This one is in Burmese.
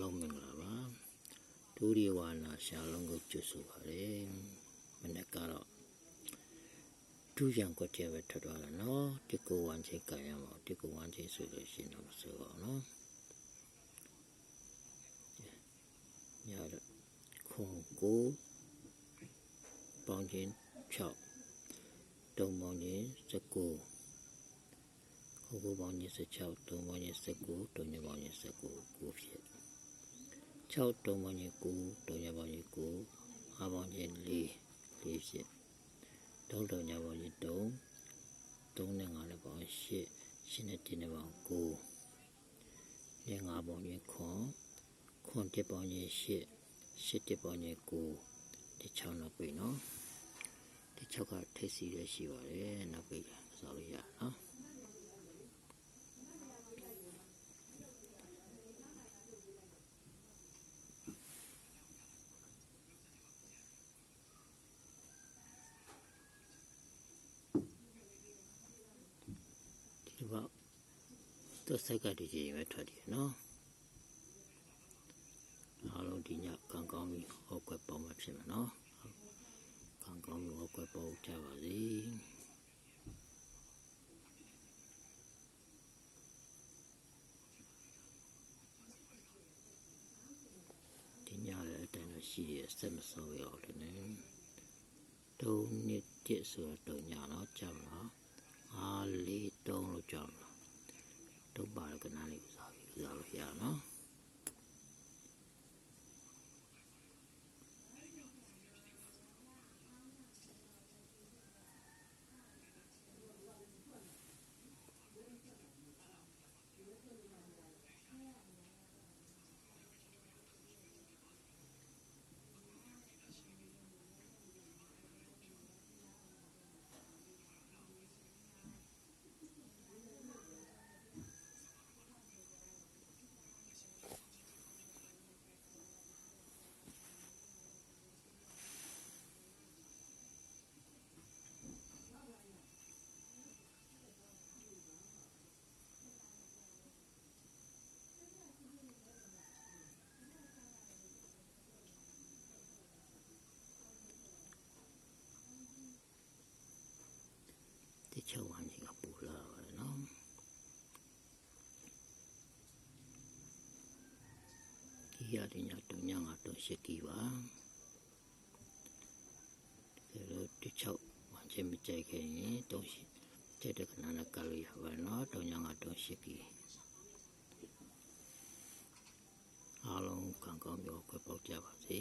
လုံးမင်္ဂလာပါဒုရီဝါနာရှာလုံးကိုကျွတ်ဆိုပါတယ်မနေ့ကတော့ဒုရံကွက်ကျဲပဲထွက်သွားတာနော်ဒီကိုဝမ်းချင်းကန်ရမှာဒီကိုဝမ်းချင်းဆိုလို့ရှိရင်တော့မဆိုပါဘူးနော်ညတော့ခုံကိုပေါင်းချင်း6တုံပေါင်းချင်း19ခုကိုပေါင်းချင်း16တုံပေါင်းချင်း19တုံညပေါင်းချင်း19ကိုဖြစ် 6တုံပေါင်းချင်း9တုံညပေါင်းချင်း9အားပေါင်းချင်း4 4ဖြစ်တုံတုံညပေါင်းချင်း3 3နဲ့5နဲ့ပေါင်း8 8နဲ့1နဲ့ပေါင်း9နဲ့5ပေါင်းချင်းခွန်ခွန်1ပေါင်းချင်း8 8တစ်ပေါင်းချင်း9ဒီ6နောက်ပြီနော်ဒီ6ကထိပ်စီရရှိပါတယ်နောက်ပြီစောက်လို့ရနော် ဒီဘောတော့စက်ကတည်းကပဲထွက်တယ်နော်အားလုံးဒီညကံကောင်းပြီးဟောက်ကွက်ပေါင်းမှဖြစ်မှာနော်ကံကောင်းပြီးဟောက်ကွက်ပေါင်းကြပါစေဒီညလည်းအတိုင်းတော့ရှိရစက်မစောရအောင်လည်းနဲ့တုံးနှစ်တစ်ဆိုတော့ညတော့ကြမလားအားလေးတုံးလို့ကြမလားတုံးပါရကနာလေးဥစားပြီးဥစားလို့ရနော် ဒီ ချက်ဝမ်းကြီးကပူလာပါတယ်နော်ဒီရတဲ့ညတုံညငါတုံရှိကီပါဒီလိုဒီချက်ဝမ်းချင်းမကြိုက်ခင်ရင်တုံရှိကျတဲ့ခဏနဲ့ကလို့ရပါနော်တုံညငါတုံရှိကီအားလုံးကံကောင်းပြောခွဲပေါက်ကြပါစေ